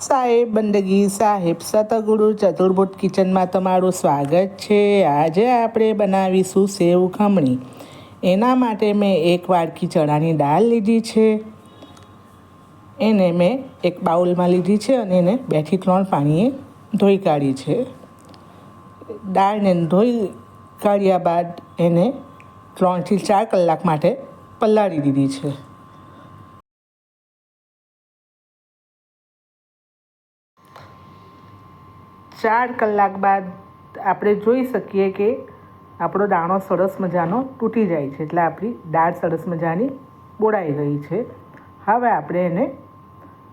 સાહેબ, બંદગી સાહેબ, સતગુરુ ચતુર્ભુજ કિચનમાં તમારું સ્વાગત છે. આજે આપણે બનાવીશું સેવ ખમણી. એના માટે મેં એક વાડકી ચણાની દાળ લીધી છે. એને મેં એક બાઉલમાં લીધી છે અને એને બેથી ત્રણ પાણીએ ધોઈ કાઢી છે. દાળને ધોઈ કાઢ્યા બાદ એને ત્રણથી ચાર કલાક માટે પલાળી દીધી છે. ચાર કલાક બાદ આપણે જોઈ શકીએ કે આપણો દાણો સરસ મજાનો તૂટી જાય છે. એટલે આપણી દાળ સરસ મજાની બોળાઈ ગઈ છે. હવે આપણે એને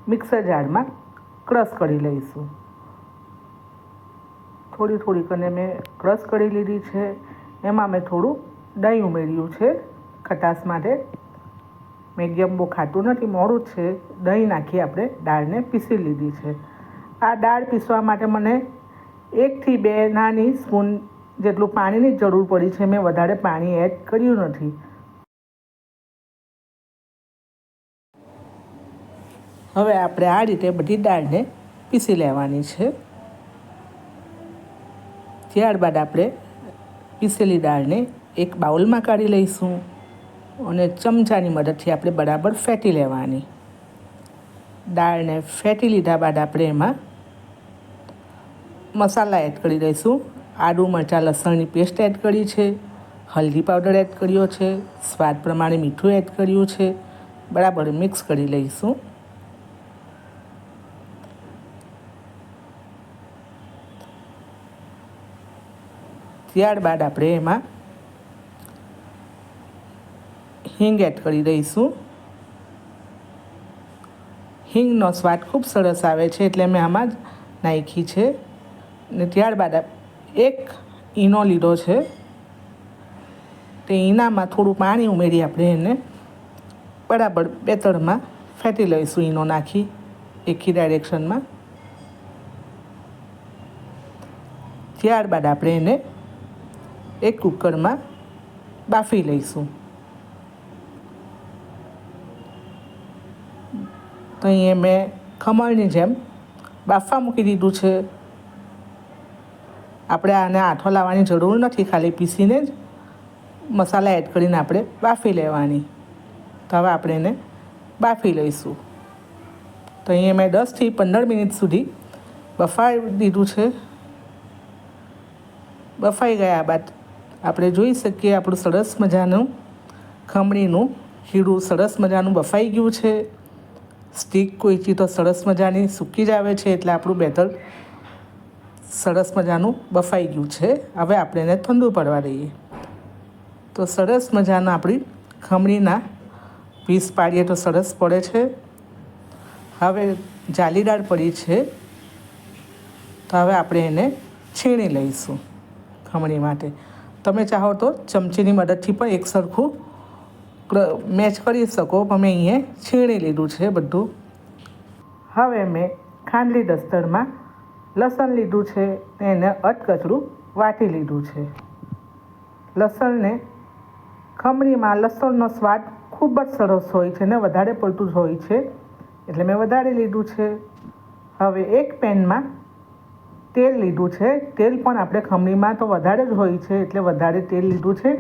મિક્સર જારમાં ક્રશ કરી લઈશું. થોડી થોડીક અને મેં ક્રશ કરી લીધી છે. એમાં મેં થોડું દહીં ઉમેર્યું છે. ખટાશ માટે મીડિયમ બહુ ખાતું નથી, મોડું છે. દહીં નાખી આપણે દાળને પીસી લીધી છે. આ દાળ પીસવા માટે મને એકથી બે નાની સ્પૂન જેટલું પાણીની જરૂર પડી છે, મેં વધારે પાણી એડ કર્યું નથી. હવે આપણે આ રીતે બધી દાળને પીસી લેવાની છે. ત્યારબાદ આપણે પીસેલી દાળને એક બાઉલમાં કાઢી લઈશું અને ચમચાની મદદથી આપણે બરાબર ફેટી લેવાની. દાળને ફેટી લીધા બાદ આપણે એમાં મસાલા એડ કરી દઈશું. આદુ મરચાં, લસણની પેસ્ટ એડ કરી છે. હલ્દી પાવડર એડ કર્યો છે. સ્વાદ પ્રમાણે મીઠું એડ કર્યું છે. બરાબર મિક્સ કરી લઈશું. ત્યારબાદ આપણે એમાં હિંગ એડ કરી દઈશું. હિંગનો સ્વાદ ખૂબ સરસ આવે છે એટલે મેં આમાં જ નાખી છે. ને ત્યારબાદ એક ઈનો લીધો છે. તે ઈનામાં થોડું પાણી ઉમેરી આપણે એને બરાબર બે તળમાં ફેટી લઈશું ઈનો નાખી એકી ડાયરેક્શનમાં ત્યારબાદ આપણે એને એક કુકરમાં બાફી લઈશું. તો અહીંયા મેં ખમણની જેમ બાફવા મૂકી દીધું છે. આપણે આને આઠો લાવવાની જરૂર નથી, ખાલી પીસીને જ મસાલા એડ કરીને આપણે બાફી લેવાની. તો હવે આપણે એને બાફી લઈશું. તો અહીંયા મેં દસથી પંદર મિનિટ સુધી બફાવી દીધું છે. બફાઈ ગયા બાદ આપણે જોઈ શકીએ આપણું સરસ મજાનું ખમણીનું ખીરું સરસ મજાનું બફાઈ ગયું છે. સ્ટીક કોઈચી તો સરસ મજાની સૂકી જ આવે છે એટલે આપણું બેટર સરસ મજાનું બફાઈ ગયું છે. હવે આપણે એને ઠંડુ પડવા દઈએ. તો સરસ મજાના આપણી ખમણીના પીસ પાડીએ તો સરસ પડે છે. હવે જાલીદાર પડી છે. તો હવે આપણે એને છીણી લઈશું ખમણી માટે. તમે ચાહો તો ચમચીની મદદથી પણ એક સરખું મેચ કરી શકો. પણ મેં અહીંયા છીણી લીધું છે બધું. હવે મેં ખાંડલી દસ્તરમાં લસણ લીધું છે એને અટકચરું વાટી લીધું છે. લસણને ખમણીમાં લસણનો સ્વાદ ખૂબ જ સરસ હોય છે ને વધારે પડતું જ હોય છે. એટલે મેં વધારે લીધું છે. હવે એક પેનમાં તેલ લીધું છે. તેલ પણ આપણે ખમણીમાં તો વધારે જ હોય છે, એટલે વધારે તેલ લીધું છે.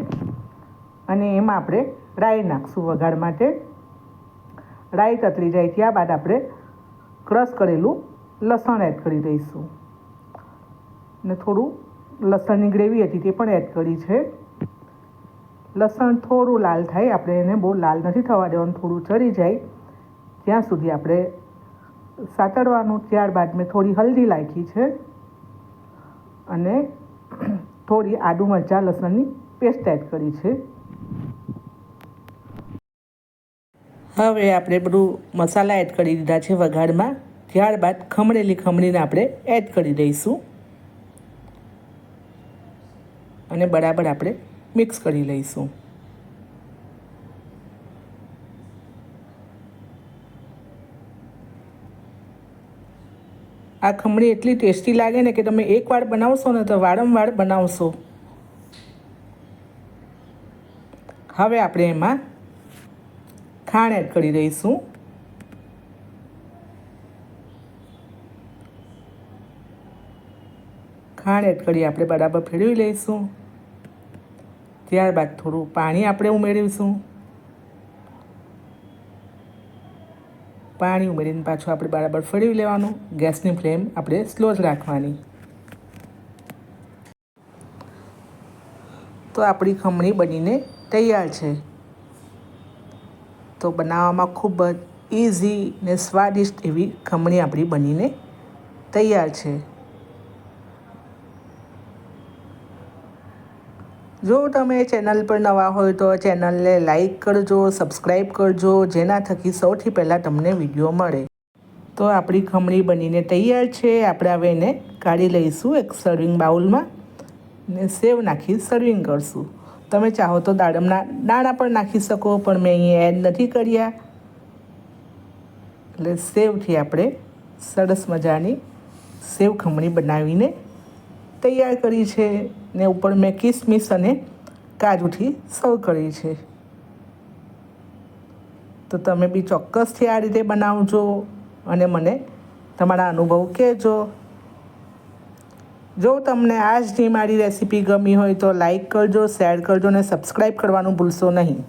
અને એમાં આપણે રાઈ નાખશું વઘાર માટે. રાઈ કતરી જાય ત્યારબાદ આપણે ક્રશ કરેલું લસણ એડ કરી દઈશું. ને થોડું લસણની ગ્રેવી હતી તે પણ એડ કરી છે. લસણ થોડું લાલ થાય, આપણે એને બહુ લાલ નથી થવા દેવાનું, થોડું ચડી જાય. ત્યાં સુધી આપણે સાતડવાનું, ત્યારબાદ મેં થોડી હલ્દી નાખી છે. અને થોડી આદુ મરચાં લસણની પેસ્ટ એડ કરી છે. હવે આપણે બધું મસાલા એડ કરી દીધા છે વઘારમાં. ત્યારબાદ ખમણેલી ખમણીને આપણે એડ કરી દઈશું. અને બરાબર આપણે મિક્સ કરી લઈશું. આ ખમણી એટલી ટેસ્ટી લાગે ને કે તમે એકવાર બનાવશો ને તો વારંવાર બનાવશો. હવે આપણે એમાં ખાંડ એડ કરી દઈશું. ખાંડ એડ કરી આપણે બરાબર ફેરવી લઈશું. ત્યારબાદ થોડું પાણી આપણે ઉમેરીશું. પાણી ઉમેરીને પાછું આપણે બરાબર ફેરવી લેવાનું. ગેસની ફ્લેમ આપણે સ્લો જ રાખવાની. તો આપણી ખમણી બનીને તૈયાર છે. તો બનાવવામાં ખૂબ જ ઇઝી ને સ્વાદિષ્ટ એવી ખમણી આપણી બનીને તૈયાર છે. જો તમે ચેનલ પર નવા હોય તો ચેનલને લાઈક કરજો સબસ્ક્રાઈબ કરજો, જેના થકી સૌથી પહેલાં તમને વીડિયો મળે. તો આપણી ખમણી બનીને તૈયાર છે. આપણે હવે એને કાઢી લઈશું એક સર્વિંગ બાઉલમાં ને સેવ નાખી સર્વિંગ કરશું. તમે ચાહો તો દાડમના દાણા પણ નાખી શકો, પણ મેં અહીંયા એડ નથી કર્યા. એટલે સેવથી આપણે સરસ મજાની સેવ ખમણી બનાવીને તૈયાર કરી છે ને ઉપર મેં કિસમિસ અને કાજુથી સર્વ કરી છે. તો તમે બી ચોક્કસથી આ રીતે બનાવજો અને મને તમારા અનુભવ કહેજો. જો તમને આજની મારી રેસીપી ગમી હોય તો લાઈક કરજો, શેર કરજો અને સબસ્ક્રાઈબ કરવાનું ભૂલશો નહીં.